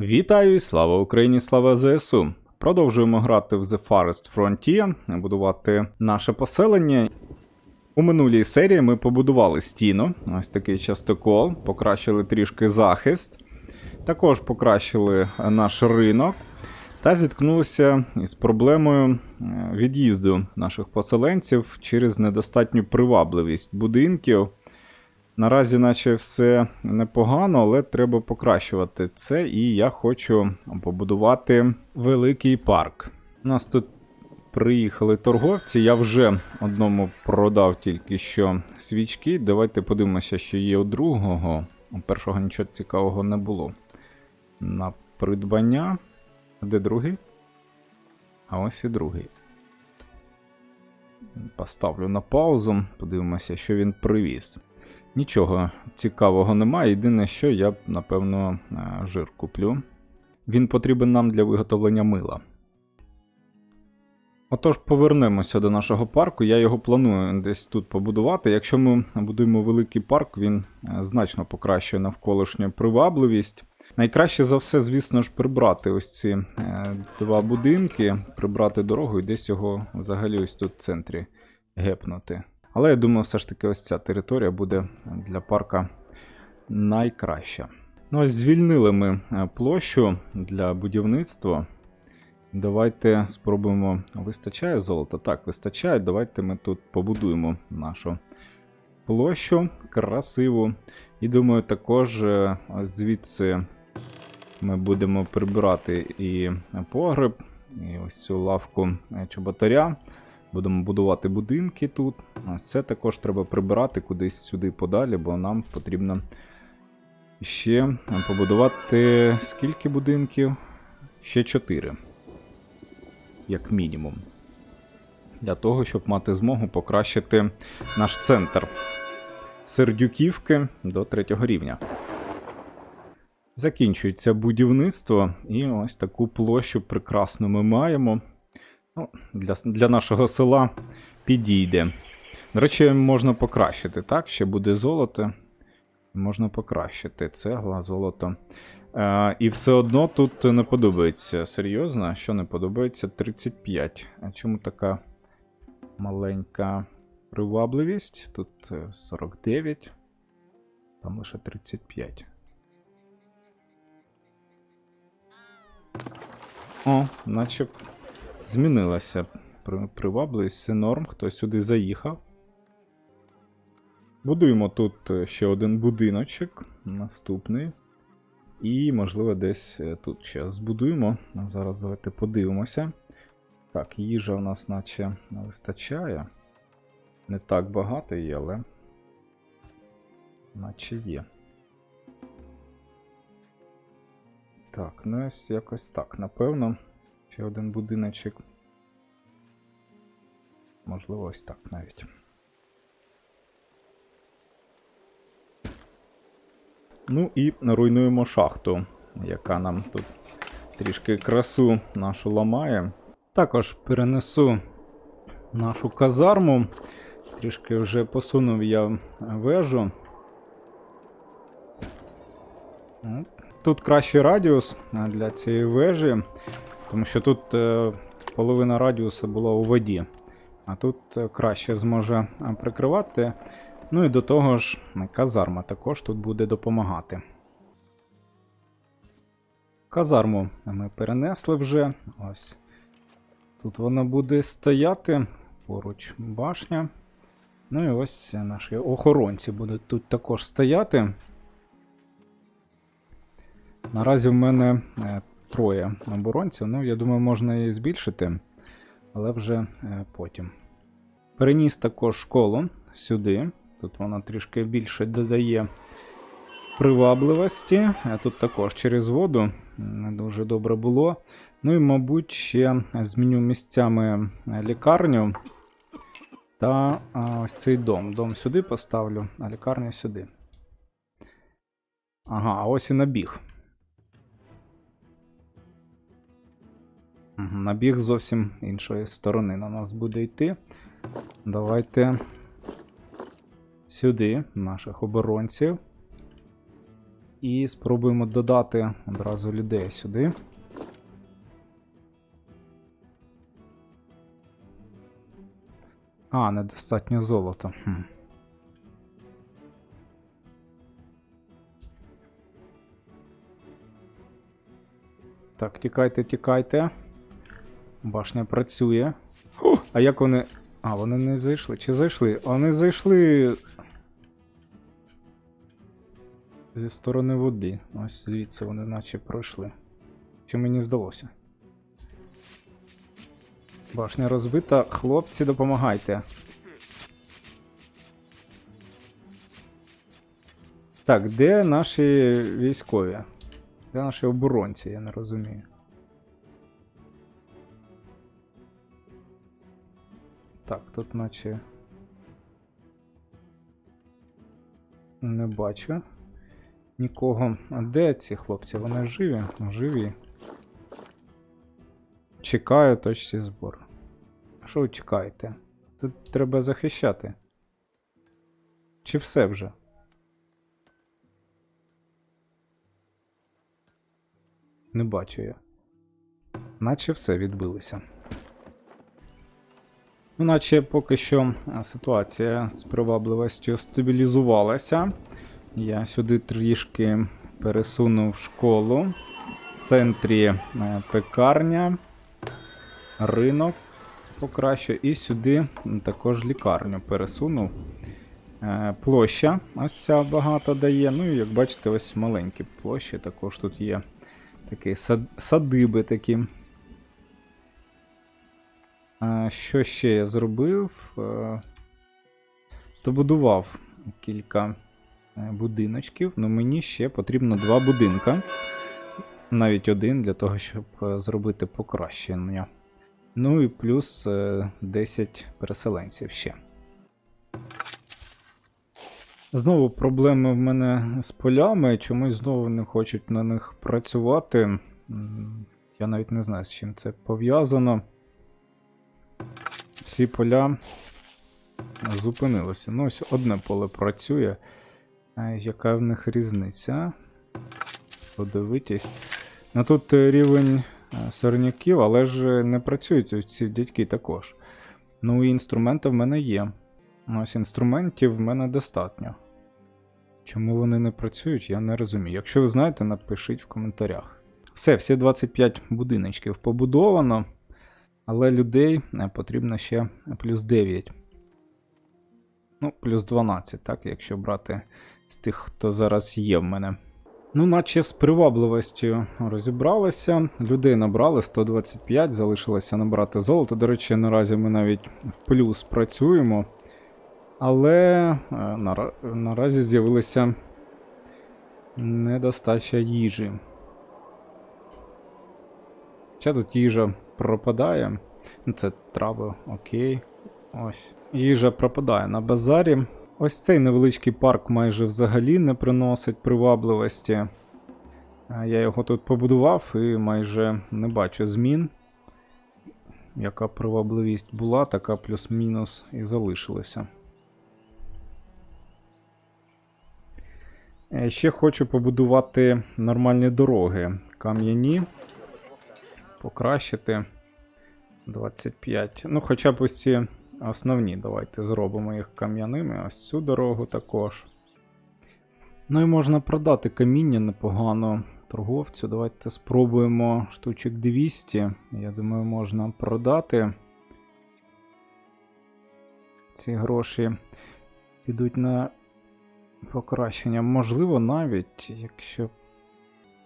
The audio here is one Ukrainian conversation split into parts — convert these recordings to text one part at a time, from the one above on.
Вітаю і слава Україні, слава ЗСУ! Продовжуємо грати в The Forest Frontier, будувати наше поселення. У минулій серії ми побудували стіну, ось такий частокол, покращили трішки захист, також покращили наш ринок та зіткнулися із проблемою е, від'їзду наших поселенців через недостатню привабливість будинків. Наразі, наче все непогано, але треба покращувати це. І я хочу побудувати великий парк. У нас тут приїхали торговці. Я вже одному продав тільки що свічки. Давайте подивимося, що є у другого. У першого нічого цікавого не було. На придбання. Де другий? А ось і другий. Поставлю на паузу, подивимося, що він привіз. Нічого цікавого немає. Єдине, що я, напевно, е, жир куплю. Він потрібен нам для виготовлення мила. Отож, повернемося до нашого парку. Я його планую десь тут побудувати. Якщо ми будуємо великий парк, він е, значно покращує навколишню привабливість. Найкраще за все, звісно ж, прибрати ось ці е, два будинки, прибрати дорогу і десь його взагалі ось тут в центрі гепнути. Але я думаю, все ж таки ось ця територія буде для парка найкраща. Ну ось звільнили ми е, площу для будівництва. Давайте спробуємо. Вистачає золота? Так, вистачає. Давайте ми тут побудуємо нашу площу красиву. І думаю, також е, звідси ми будемо прибирати і погреб, і ось цю лавку е, чоботаря. Будемо будувати будинки тут. Ось Це також треба прибирати кудись сюди подалі, бо нам потрібно ще побудувати скільки будинків? Ще 4. Як мінімум. Для того, щоб мати змогу покращити наш центр сердюківки до третього рівня. Закінчується будівництво, і ось таку площу прекрасну ми маємо. Ну, Для для нашого села підійде. До речі, можна покращити, так? Ще буде золото. Можна покращити цегла, золото. Е, І все одно тут не подобається. Серйозно, що не подобається? 35. А чому така маленька привабливість? Тут е, 49, там лише 35. О, наче змінилася при- привабливість, це норм, хтось сюди заїхав. Будуємо тут е, ще один будиночок, наступний. І, можливо, десь е, тут ще збудуємо. Зараз давайте подивимося. Так, їжа у нас наче не вистачає. Не так багато є, але. Наче є. Так, ну ось якось так, напевно. Ще один будиночок. Можливо, ось так навіть. Ну і руйнуємо шахту, яка нам тут трішки красу нашу ламає. Також перенесу нашу казарму. Трішки вже посунув я вежу. Тут кращий радіус для цієї вежі, тому що тут е, половина радіуса була у воді, а тут е, краще зможе е, прикривати. Ну і до того ж, казарма також тут буде допомагати. Казарму ми перенесли вже. Ось. Тут вона буде стояти поруч башня. Ну і ось наші охоронці будуть тут також стояти. Наразі в мене троє оборонців. Ну, я думаю, можна і збільшити, але вже е, потім. Переніс також школу сюди. Тут вона трішки більше додає привабливості. Тут також через воду не дуже добре було. Ну і, мабуть, ще зміню місцями е, лікарню та ось цей дом. Дом сюди поставлю, а лікарню сюди. Ага, ось і набіг. Набіг зовсім іншої сторони на нас буде йти. Давайте сюди наших оборонців. І спробуємо додати одразу людей сюди. А, недостатньо золота. Хм. Так, тікайте, тікайте. Башня працює. О, а як вони. А, вони не зайшли. Чи зайшли? Вони зайшли. Зі сторони води. Ось звідси вони наче пройшли. Чи мені здалося? Башня розбита. Хлопці, допомагайте. Так, де наші військові? Де наші оборонці, я не розумію. Так, тут наче. Не бачу. Нікого. А де ці хлопці? Вони живі? Живі. Чекаю точці збору. Що ви чекаєте? Тут треба захищати. Чи все вже? Не бачу я. Наче все відбилося. Наче поки що ситуація з привабливістю стабілізувалася. Я сюди трішки пересунув школу. В центрі е, пекарня, ринок покращу. І сюди також лікарню пересунув. Е, Площа ось ця багато дає. Ну і як бачите, ось маленькі площі також тут є. Такі сад, садиби такі. Що ще я зробив? Е, Добудував кілька е, будиночків, але мені ще потрібно два будинка. Навіть один для того, щоб е, зробити покращення. Ну і плюс е, 10 переселенців ще. Знову проблеми в мене з полями. Чомусь знову не хочуть на них працювати. Я навіть не знаю, з чим це пов'язано. Всі поля зупинилися. Ну, ось одне поле працює. Е, Яка в них різниця? Подивитись. Ну тут е, рівень е, сорняків, але ж не працюють ці дядьки також. Ну і інструменти в мене є. Ось інструментів в мене достатньо. Чому вони не працюють, я не розумію. Якщо ви знаєте, напишіть в коментарях. Все, всі 25 будиночків побудовано, але людей е, потрібно ще плюс 9. Ну, плюс 12, так, якщо брати з тих, хто зараз є в мене. Ну, наче з привабливістю розібралися. Людей набрали 125, залишилося набрати золото. До речі, наразі ми навіть в плюс працюємо. Але е, нара- наразі з'явилася недостача їжі. Ще тут їжа пропадає. Ну, Це трави, окей. Ось. Їжа пропадає на базарі. Ось цей невеличкий парк майже взагалі не приносить привабливості. Я його тут побудував і майже не бачу змін. Яка привабливість була, така плюс-мінус і залишилася. Е, Ще хочу побудувати нормальні дороги. Кам'яні. Покращити. 25. Ну, хоча б ось ці основні. Давайте зробимо їх кам'яними. Ось цю дорогу також. Ну і можна продати каміння непогано торговцю. Давайте спробуємо штучок 200. Я думаю, можна продати. Ці гроші підуть на покращення. Можливо, навіть, якщо.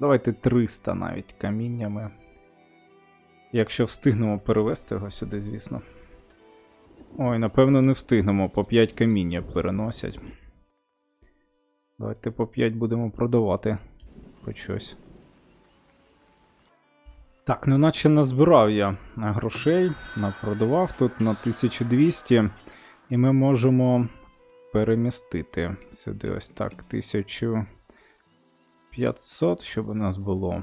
Давайте 300 навіть каміннями. Якщо встигнемо перевести його сюди, звісно. Ой, напевно, не встигнемо, по 5 каміння переносять. Давайте по 5 будемо продавати хоч щось. Так, ну наче назбирав я грошей, напродавав тут на 1200, і ми можемо перемістити сюди ось так 1500, щоб у нас було.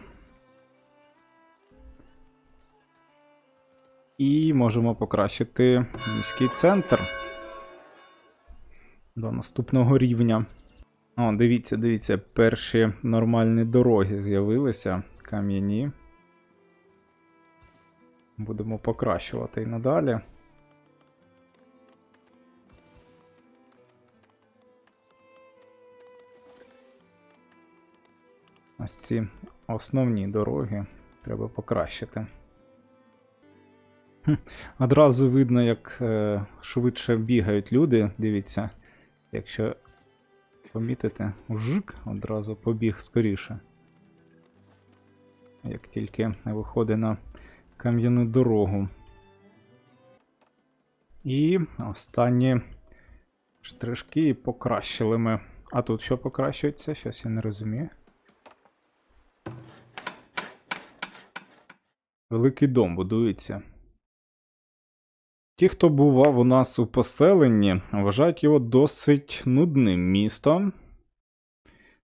І можемо покращити міський центр до наступного рівня. О, дивіться, дивіться, перші нормальні дороги з'явилися кам'яні. Будемо покращувати і надалі. Ось ці основні дороги треба покращити. Одразу видно, як е, швидше бігають люди. Дивіться, якщо помітите, жик одразу побіг скоріше. Як тільки виходить на кам'яну дорогу. І останні штришки покращили ми. А тут що покращується? Щось я не розумію. Великий дом будується. Ті, хто бував у нас у поселенні, вважають його досить нудним містом.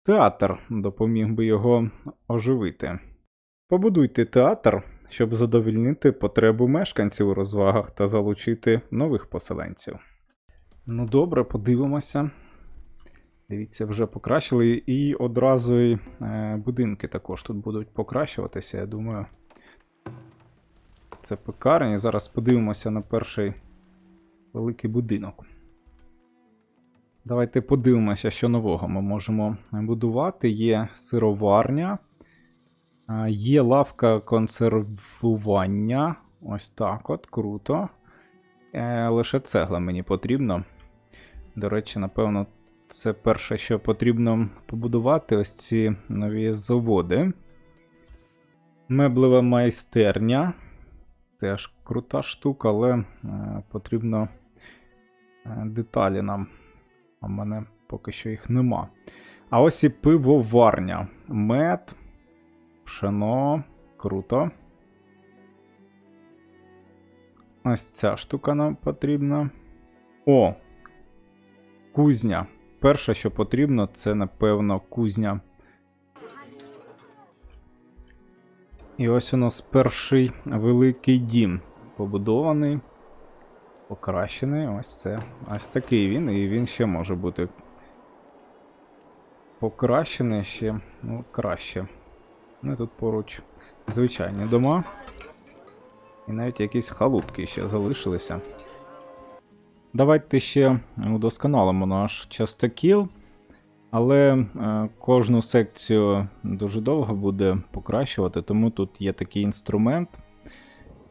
Театр допоміг би його оживити. Побудуйте театр, щоб задовільнити потребу мешканців у розвагах та залучити нових поселенців. Ну добре, подивимося. Дивіться, вже покращили, і одразу е, будинки також тут будуть покращуватися, я думаю. Це пекарня. Зараз подивимося на перший великий будинок. Давайте подивимося, що нового ми можемо будувати. Є сироварня, є лавка консервування. Ось так от, круто. Е, Лише цегла мені потрібно. До речі, напевно, це перше, що потрібно побудувати ось ці нові заводи. Меблева майстерня. Теж крута штука, але е, потрібно е, деталі нам. А в мене поки що їх нема. А ось і пивоварня. Мед, пшено, круто. Ось ця штука нам потрібна. О! Кузня. Перше, що потрібно, це, напевно, кузня. І ось у нас перший великий дім побудований, покращений. Ось це. Ось такий він, і він ще може бути покращений ще, ну, краще. Ну тут поруч звичайні дома. І навіть якісь халупки ще залишилися. Давайте ще удосконалимо наш частокіл. Але е, кожну секцію дуже довго буде покращувати, тому тут є такий інструмент.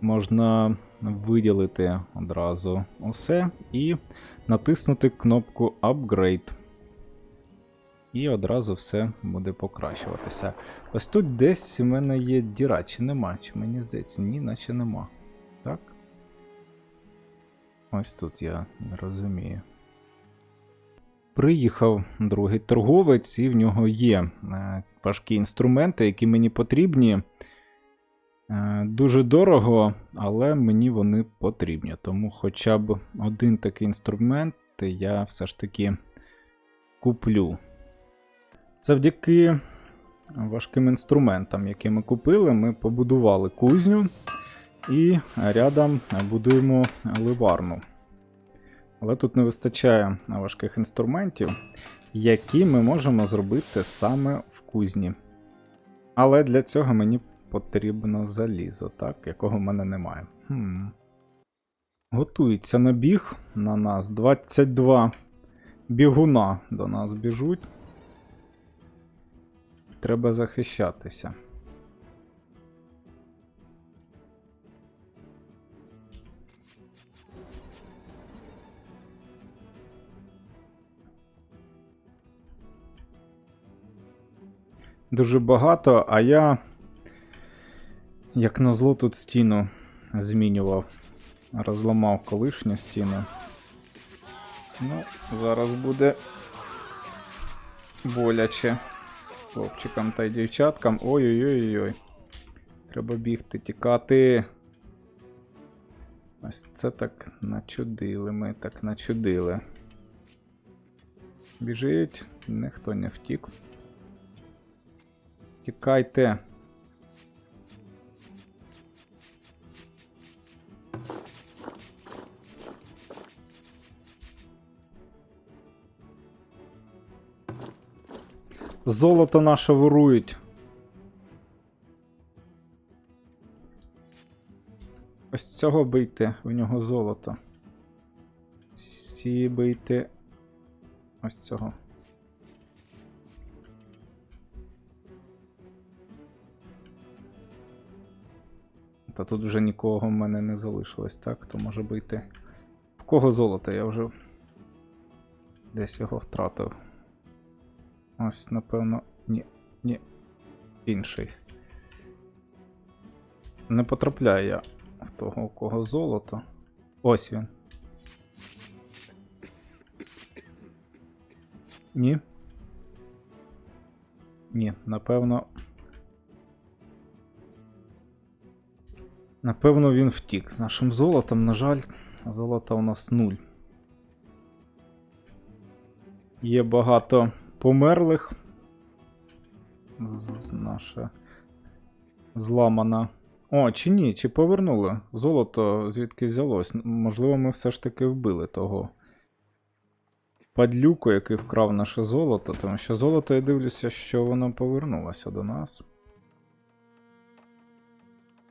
Можна виділити одразу усе і натиснути кнопку Upgrade. І одразу все буде покращуватися. Ось тут десь у мене є діра, чи нема? Чи мені здається, ні, наче нема. Так? Ось тут я не розумію. Приїхав другий торговець, і в нього є е, важкі інструменти, які мені потрібні. Е, Дуже дорого, але мені вони потрібні. Тому хоча б один такий інструмент я все ж таки куплю. Завдяки важким інструментам, які ми купили, ми побудували кузню і рядом будуємо ливарну. Але тут не вистачає важких інструментів, які ми можемо зробити саме в кузні. Але для цього мені потрібно залізо, так, якого в мене немає. Хм. Готується набіг на нас. 22 бігуна до нас біжуть. Треба захищатися. Дуже багато, а я, як назло, тут стіну змінював, розламав колишню стіну. Ну, зараз буде боляче хлопчикам та й дівчаткам. Ой-ой-ой-ой. Треба бігти, тікати. Ось це так начудили ми, так начудили. Біжить, ніхто не втік. Тікайте. Золото наше ворують. Ось цього бийте, в нього золото. Всі бийте. Ось цього. Та тут вже нікого в мене не залишилось, так? То може бити. В кого золото? Я вже десь його втратив. Ось, напевно, ні, ні. Інший. Не потрапляю я в того, у кого золото. Ось він. Ні. Ні, напевно. Напевно, він втік. З нашим золотом, на жаль, золота у нас нуль. Є багато померлих. З- Наша зламана. О, чи ні, чи повернули? Золото звідки взялось? Можливо, ми все ж таки вбили того падлюку, який вкрав наше золото, тому що золото, я дивлюся, що воно повернулося до нас.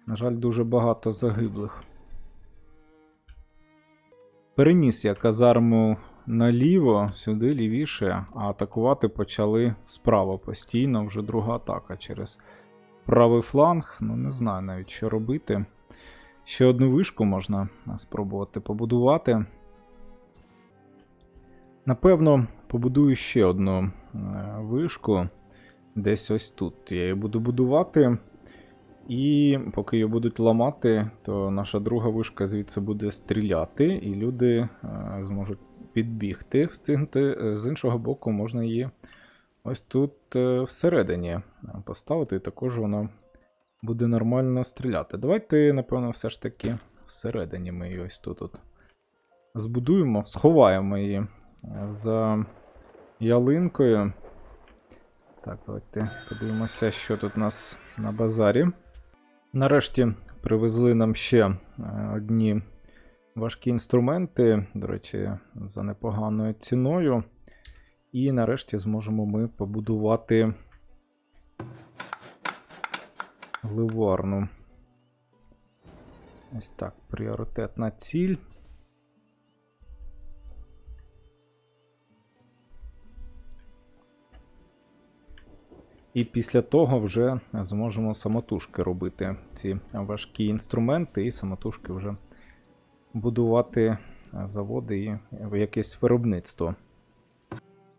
На жаль, дуже багато загиблих. Переніс я казарму наліво, сюди лівіше, а атакувати почали справа постійно, вже друга атака через правий фланг. Ну, не знаю навіть, що робити. Ще одну вишку можна спробувати побудувати. Напевно, побудую ще одну е, вишку. Десь ось тут. Я її буду будувати. І поки її будуть ламати, то наша друга вишка звідси буде стріляти, і люди е, зможуть підбігти, встигнути. Е, З іншого боку, можна її ось тут е, всередині поставити, і також вона буде нормально стріляти. Давайте, напевно, все ж таки всередині ми її ось тут от збудуємо, сховаємо її за ялинкою. Так, давайте подивимося, що тут у нас на базарі. Нарешті привезли нам ще е, одні важкі інструменти, до речі, за непоганою ціною. І нарешті зможемо ми побудувати ливарну. Ось так, пріоритетна ціль. І після того вже зможемо самотужки робити ці важкі інструменти, і самотужки вже будувати заводи і якесь виробництво.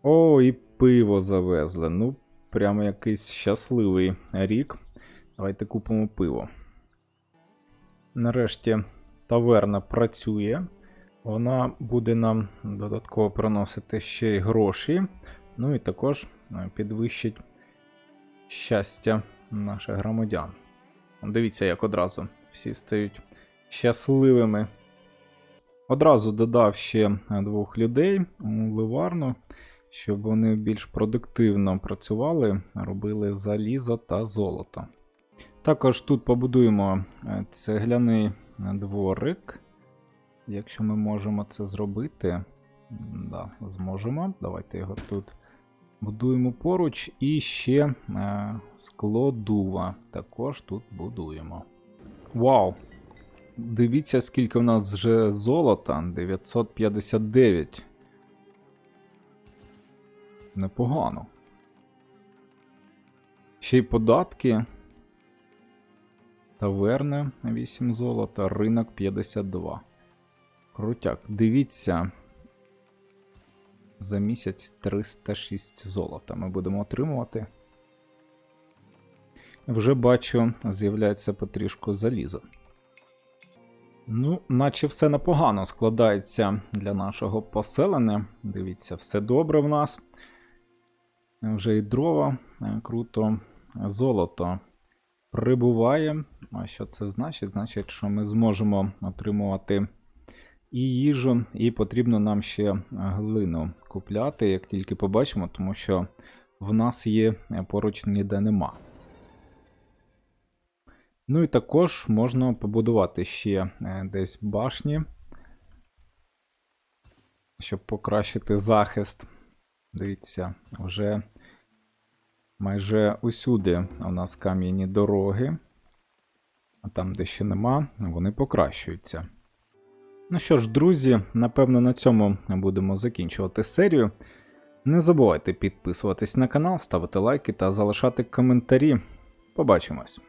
О, і пиво завезли. Ну, прямо якийсь щасливий рік. Давайте купимо пиво. Нарешті таверна працює. Вона буде нам додатково приносити ще й гроші. Ну і також е, підвищить щастя наших громадян. Дивіться, як одразу всі стають щасливими. Одразу додав ще двох людей у ливарну, щоб вони більш продуктивно працювали, робили залізо та золото. Також тут побудуємо е, цегляний дворик. Якщо ми можемо це зробити, да, зможемо. Давайте його тут будуємо поруч. І ще е, складува також тут будуємо. Вау! Дивіться, скільки в нас вже золота. 959. Непогано. Ще й податки. Таверни 8 золота, ринок 52. Крутяк. Дивіться. За місяць 306 золота ми будемо отримувати. Вже бачу, з'являється потрішку залізо. Ну, наче все непогано складається для нашого поселення. Дивіться, все добре в нас. Вже і дрова е, круто. Золото прибуває. А що це значить? Значить, що ми зможемо отримувати і їжу, і потрібно нам ще глину купляти, як тільки побачимо, тому що в нас є е, поруч ніде нема. Ну і також можна побудувати ще е, десь башні, щоб покращити захист. Дивіться, вже Майже усюди у нас кам'яні дороги, а там, де ще нема, вони покращуються. Ну що ж, друзі, напевно, на цьому будемо закінчувати серію. Не забувайте підписуватись на канал, ставити лайки та залишати коментарі. Побачимось!